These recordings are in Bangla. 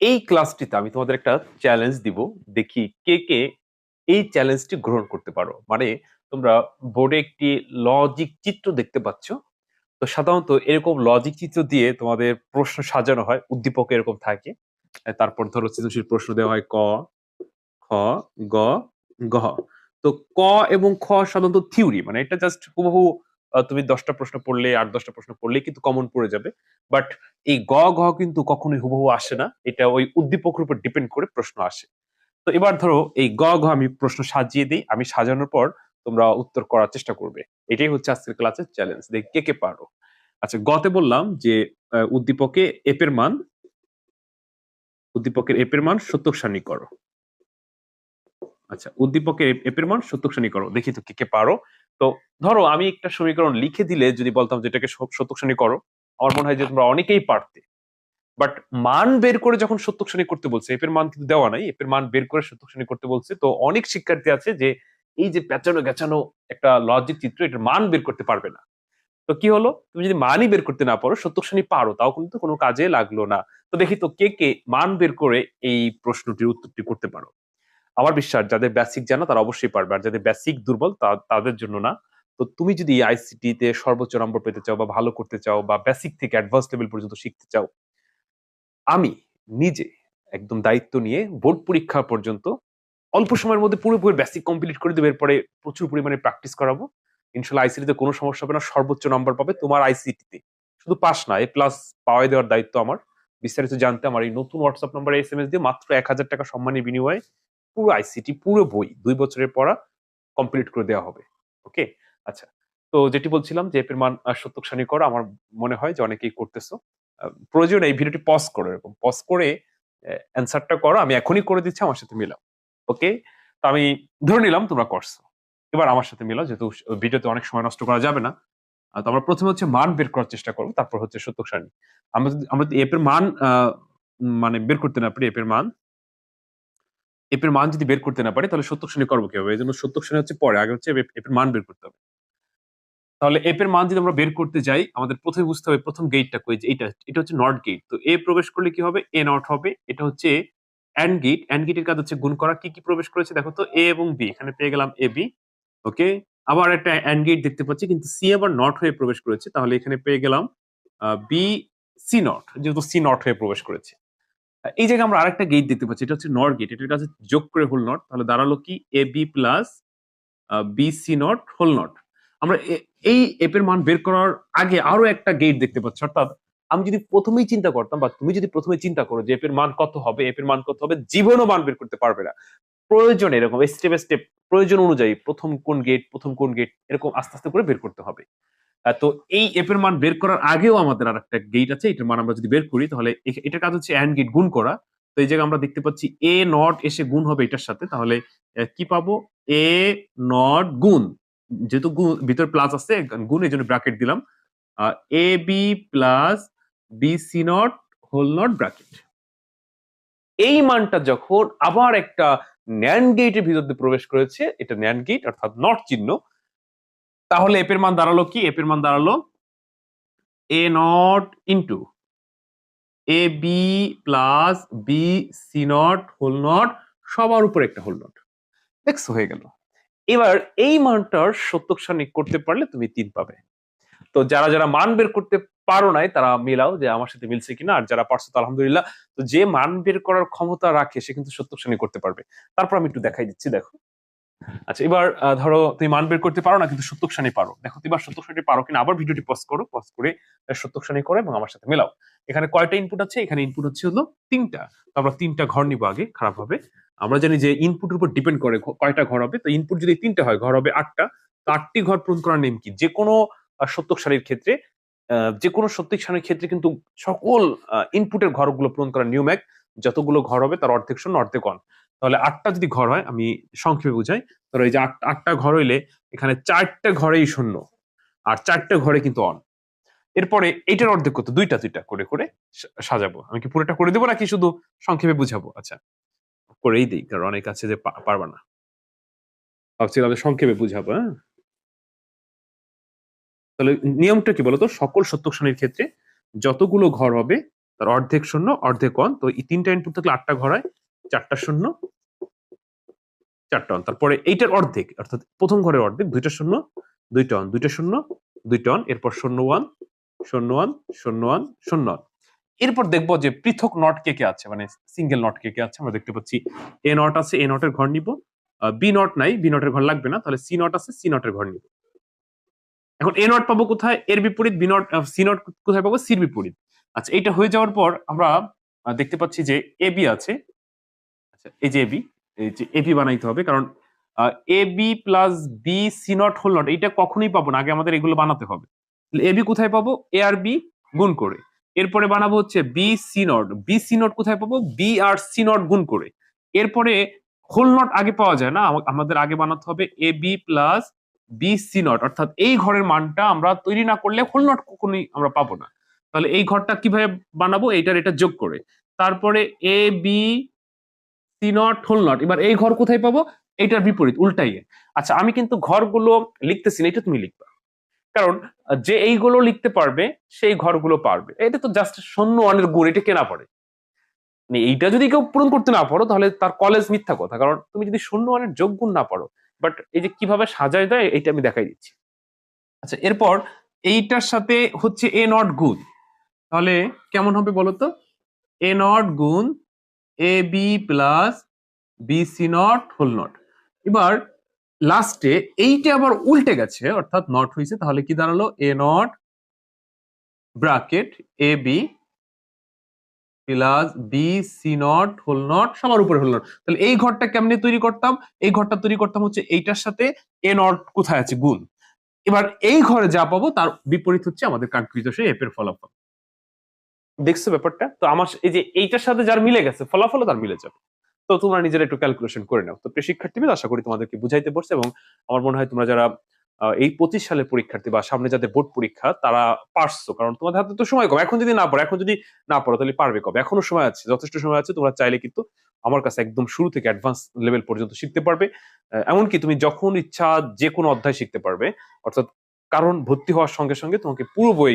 এই ক্লাসটিতে আমি তোমাদের একটা চ্যালেঞ্জ দিব। দেখি কে কে এই চ্যালেঞ্জটি গ্রহণ করতে পারো। মানে তোমরা বোর্ডে একটি লজিক চিত্র দেখতে পাচ্ছ। তো সাধারণত এরকম লজিক চিত্র দিয়ে তোমাদের প্রশ্ন সাজানো হয়, উদ্দীপক এরকম থাকে। তারপর ধরো সৃজনশীল প্রশ্ন দেওয়া হয়, ক, খ, গ গ তো ক এবং খ সাধারণত থিওরি মানে এটা জাস্ট হুবহু তুমি দশটা প্রশ্ন পড়লে, আট দশটা প্রশ্ন পড়লে কিন্তু কমন পড়ে যাবে। বাট এই গ, ঘ কিন্তু কখনোই হুবহু আসে না। এটা ওই উদ্দীপকের উপর ডিপেন্ড করে প্রশ্ন আসে। তো এবার ধরো, এই গ, ঘ আমি প্রশ্ন সাজিয়ে দিই। আমি সাজানোর পর তোমরা উত্তর করার চেষ্টা করবে। এটাই হচ্ছে আজকের ক্লাসের চ্যালেঞ্জ দেখ, কে কে পারো? আচ্ছা গতে বললাম যে উদ্দীপকে এপের মান, উদ্দীপকের এপের মান সত্যক সারণী করো। আচ্ছা উদ্দীপকের এপের মান সত্যক শ্রেণি করো। দেখি তো কে কে পারো। তো ধরো আমি একটা সমীকরণ লিখে দিলে যদি বলতাম যেটাকে সত্যক শ্রেণি করো, আমার মনে হয় যে তোমরা অনেকেই পারতে। বাট মান বের করে যখন সত্যক শ্রেণি করতে বলছে এপের মান কিন্তু দেওয়া নাই এপের মান বের করে সত্যক শ্রেণি করতে বলছে, তো অনেক শিক্ষার্থী আছে যে এই যে পেঁচানো গেচানো একটা লজিক চিত্র, এটার মান বের করতে পারবে না। তো কি হলো? তুমি যদি মানই বের করতে না পারো সত্যক শ্রেণি পারো, তাও কিন্তু কোনো কাজে লাগল না। তো দেখি তো কে কে মান বের করে এই প্রশ্নটির উত্তরটি করতে পারো। আমার বিশ্বাস যাদের বেসিক জানা তারা অবশ্যই পারবে। আর যাদের বেসিক দুর্বল তাদের জন্য না। তো তুমি যদি আইসিটি তে সর্বোচ্চ নম্বর পেতে চাও বা ভালো করতে চাও বা বেসিক থেকে অ্যাডভান্স লেভেল পর্যন্ত শিখতে চাও, আমি নিজে একদম দায়িত্ব নিয়ে বোর্ড পরীক্ষা পর্যন্ত অল্প সময়ের মধ্যে পুরোপুরি বেসিক কমপ্লিট করে দেবো। এরপরে প্রচুর পরিমাণে প্র্যাকটিস করাবো। ইনশাল্লাহ আইসিটিতে কোনো সমস্যা হবে না। সর্বোচ্চ নম্বর পাবে তোমার আইসিটিতে শুধু পাস না এ প্লাস পাওয়াই দেওয়ার দায়িত্ব আমার। বিস্তারিত জানতে আমার এই নতুন হোয়াটসঅ্যাপ নাম্বারে এস এম এস দিয়ে মাত্র এক হাজার টাকা সম্মানের বিনিময়ে পুরো আইসিটি পুরো বই দুই বছরের পড়া কমপ্লিট করে দেওয়া হবে ওকে আচ্ছা তো যেটি বলছিলাম যে এপের মান সত্যক সানি করা আমার মনে হয় যে অনেকেই করতেছো। প্রয়োজন এই ভিডিওটি পজ করো এরকম পজ করে অ্যান্সারটা করো, আমি এখনই করে দিচ্ছি, আমার সাথে মিলাও ওকে তো আমি ধরে নিলাম তোমরা করছ, এবার আমার সাথে মিলাও, যেহেতু ভিডিওতে অনেক সময় নষ্ট করা যাবে না। তো আমরা প্রথমে হচ্ছে মান বের করার চেষ্টা করব, তারপর হচ্ছে সত্যক সারণী আমরা আমরা এপের মান মানে বের করতে না পারি, এপের মান এপের মান যদি বের করতে না পারি, তাহলে সত্যক শ্রেণি করব কীভাবে? এই জন্য সত্যক শ্রেণি হচ্ছে পরে, আগে হচ্ছে এপ- এপের মান বের করতে হবে। তাহলে এপের মান যদি আমরা বের করতে যাই, আমাদের প্রথমে বুঝতে হবে প্রথম গেটটা কই, যে এটা এটা হচ্ছে নট গেট তো এ প্রবেশ করলে কি হবে? এ নট হবে। এটা হচ্ছে অ্যান্ড গেট অ্যান্ড গেটের কাজ হচ্ছে গুণ করা। কি কি প্রবেশ করেছে দেখো তো? এ এবং বি এখানে পেয়ে গেলাম এ বি ওকে? আবার একটা অ্যান্ড গেট দেখতে পাচ্ছি, কিন্তু সি আবার নট হয়ে প্রবেশ করেছে। তাহলে এখানে পেয়ে গেলাম বি সি নট যেহেতু সি নট হয়ে প্রবেশ করেছে। এই জায়গায় আমরা আরেকটা গেট দেখতে পাচ্ছি, এটা হচ্ছে নট গেট এটার কাছে যোগ করে হোল নট তাহলে দাঁড়াল কি? A B plus B C naught whole naught আমরা এই এপের মান বের করার আগে আরও একটা গেট দেখতে পাচ্ছি, অর্থাৎ আমি যদি প্রথমেই চিন্তা করতাম বা তুমি যদি প্রথমে চিন্তা করো যে এপের মান কত হবে এপের মান কত হবে, জীবনও মান বের করতে পারবে না। প্রয়োজন এরকম স্টেপ স্টেপ প্রয়োজন অনুযায়ী প্রথম কোন গেট প্রথম কোন গেট এরকম আস্তে আস্তে করে বের করতে হবে। তো এই এপের মান বের করার আগেও আমাদের আর একটা গেট আছে, এটার মান আমরা যদি বের করি, তাহলে এটার কাজ হচ্ছে অ্যান্ড গেট গুণ করা। তো এই জায়গায় আমরা দেখতে পাচ্ছি এ নট এসে গুণ হবে এটার সাথে, তাহলে কি পাবো? এ নট গুণ। যেহেতু গুণ ভিতর প্লাস আছে গুণ এই জন্য ব্র্যাকেট দিলাম A B plus B C naught whole naught bracket এই মানটা যখন আবার একটা ন্যান্ড গেটের ভিতর দিয়ে প্রবেশ করেছে, এটা ন্যান্ড গেট অর্থাৎ নট চিহ্ন তাহলে এপের মান দাঁড়াল কি? এপের মান দাঁড়াল A naught into A B plus B C naught whole naught সবার উপর একটা হোল নট দেখছ হয়ে গেল। এবার এই মানটার সত্যক সারণী করতে পারলে তুমি তিন পাবে। তো যারা যারা মান বের করতে পারো নাই, তারা মিলাও যে আমার সাথে মিলছে কিনা। আর যারা পারছ আলহামদুলিল্লাহ, তো যে মান বের করার ক্ষমতা রাখে, সে কিন্তু সত্যক সারণী করতে পারবে। তারপর আমি একটু দেখাই দিচ্ছি, দেখো। আচ্ছা এবার ধরো তুমি মান বের করতে পারো না, কিন্তু সত্যক সারণী পারো। দেখো, তুমি সত্যক সারণী পারো কিনা, আবার ভিডিওটি পজ করো পজ করে সত্যক সারণী করো এবং আমার সাথে মেলাও। এখানে কয়টা ইনপুট আছে? এখানে ইনপুট হচ্ছে হলো তিনটা। আমরা তিনটা ঘর নিবো আগে, খারাপ হবে। আমরা জানি যে ইনপুটের উপর ডিপেন্ড করে কয়টা ঘর হবে। তো ইনপুট যদি তিনটা হয়, ঘর হবে আটটা। তো আটটি ঘর পূরণ করার নেম কি? যে কোনো সত্যক সারির ক্ষেত্রে যে কোনো সত্যক সারির ক্ষেত্রে কিন্তু সকল ইনপুটের ঘরগুলো পূরণ করার নিয়ম এক। যতগুলো ঘর হবে, তার অর্ধেক শূন্য অর্ধেক অন। তাহলে আটটা যদি ঘর হয়, আমি সংক্ষেপে বুঝাই ধরো এই যে আটটা ঘর হইলে এখানে চারটা ঘরেই শূন্য, আর চারটা ঘরে কিন্তু অন। এরপরে এটার অর্ধেক কত? দুইটা দুইটা করে করে সাজাবো। আমি কি পুরোটা করে দেবো নাকি শুধু সংক্ষেপে বুঝাবো? আচ্ছা করেই দিই, কারণ অনেক আছে যে পারবা না। ভাবছিলাম সংক্ষেপে বুঝাবো হ্যাঁ? তাহলে নিয়মটা কি বলতো? সকল সত্যক শ্রেণির ক্ষেত্রে যতগুলো ঘর হবে, তার অর্ধেক শূন্য, অর্ধেক অন, তো এই তিনটা ইনপুট থাকলে আটটা ঘরায় চারটা শূন্য, চারটা অন তারপরে এইটার অর্ধেক, অর্থাৎ প্রথম ঘরের অর্ধেক, দুইটা শূন্য, দুইটা অন দুইটা শূন্য, দুইটা অন এরপর শূন্য ওয়ান শূন্য ওয়ান শূন্য ওয়ান শূন্য ওয়ান এরপর দেখব যে পৃথক নট কে কে আছে মানে সিঙ্গেল নট কে কে আছে, আমরা দেখতে পাচ্ছি এ নট আছে এ নটের ঘর নিব। বি নট নাই বি নটের ঘর লাগবে না, তাহলে সি নট আছে সি নটের ঘর নিব। এখন এ নট পাবো কোথায়? এর বিপরীত বি নট সি নট কোথায় পাবো? সির বিপরীত। আচ্ছা এটা হয়ে যাওয়ার পর আমরা দেখতে পাচ্ছি যে এ বি আছে। আচ্ছা এই যে এবি এই যে এবি বানাইতে হবে, কারণ A B plus B C not whole not এইটা কখনোই পাবো না, আগে আমাদের এগুলো বানাতে হবে। এ বি কোথায় পাবো? এ আর বি গুণ করে। এরপরে বানাবো হচ্ছে B C not B C not কোথায় পাবো? বি আর সি নট গুণ করে। এরপরে হোল নট আগে পাওয়া যায় না আমাদের আগে বানাতে হবে A B plus B C not অর্থাৎ এই ঘরের মানটা আমরা তৈরি না করলে হোল নট কখনোই আমরা পাবো না। তাহলে এই ঘরটা কীভাবে বানাবো? এইটার এটা যোগ করে। তারপরে A B C not whole not এবার এই ঘর কোথায় পাবো? এটার বিপরীত, উল্টাই আচ্ছা আমি কিন্তু ঘরগুলো লিখতেছি না, এটা তুমি লিখবা। কারণ যে এইগুলো লিখতে পারবে, সেই ঘরগুলো পারবে। এটা তো জাস্ট শূন্য ওয়ানের গুণ, এটা কেনা পড়ে। মানে এইটা যদি কেউ পূরণ করতে না পারো, তাহলে তার কলেজ মিথ্যা কথা। কারণ তুমি যদি শূন্য ওয়ানের যোগ গুণ না পারো বাট এই যে কীভাবে সাজায় দেয় এটা আমি দেখাই দিচ্ছি। আচ্ছা এরপর এইটার সাথে হচ্ছে এ নট গুণ। তাহলে কেমন হবে বলতো? এ নট গুণ A B plus B C not whole not এবার লাস্টে এইটা আবার উল্টে গেছে, অর্থাৎ নট হয়েছে তাহলে কি দাঁড়াল? A not bracket A B plus B C not whole not সবার উপরে হোল নট তাহলে এই ঘরটা কেমনে তৈরি করতাম? এই ঘরটা তৈরি করতাম হচ্ছে এইটার সাথে এ নট কোথায় আছে? গুণ। এবার এই ঘরে যা পাবো, তার বিপরীত হচ্ছে আমাদের কাঙ্ক্ষিত সেই এপের ফলাফল। দেখছ ব্যাপারটা? তো আমার এই যে এইটার সাথে যার মিলে গেছে, ফলাফলও তার মিলে যাবে। তো তোমরা নিজেরা একটু ক্যালকুলেশন করে নাও। তো শিক্ষার্থীদের আশা করি তোমাদেরকে বুঝাইতে পারছে এবং আমার মনে হয় তোমরা যারা এই পঁচিশ সালের পরীক্ষার্থী বা সামনে যাদের বোর্ড পরীক্ষা, তারা পারছ। কারণ তোমাদের হাতে তো সময় কম। এখন যদি না পড়ো, এখন যদি না পড়ো, তাহলে পারবে কবে? এখনও সময় আছে, যথেষ্ট সময় আছে। তোমরা চাইলে কিন্তু আমার কাছে একদম শুরু থেকে অ্যাডভান্স লেভেল পর্যন্ত শিখতে পারবে। এমনকি তুমি যখন ইচ্ছা যে কোনো অধ্যায় শিখতে পারবে, অর্থাৎ কারণ ভর্তি হওয়ার সঙ্গে সঙ্গে তোমাকে পুরো বই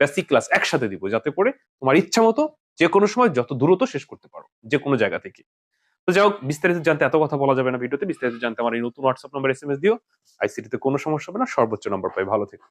বেসিক ক্লাস একসাথে দিব যাতে করে তোমার ইচ্ছা মতো যে কোনো সময় যত দ্রুত শেষ করতে পারো, যে কোনো জায়গা থেকে। তো যাই হোক, বিস্তারিত জানতে এত কথা বলা যাবে না ভিডিওতে, বিস্তারিত জানতে আমার এই নতুন WhatsApp number S M S দিও আইসিটিতে কোনো সমস্যা হবে না, সর্বোচ্চ নম্বর পাই। ভালো থেকো।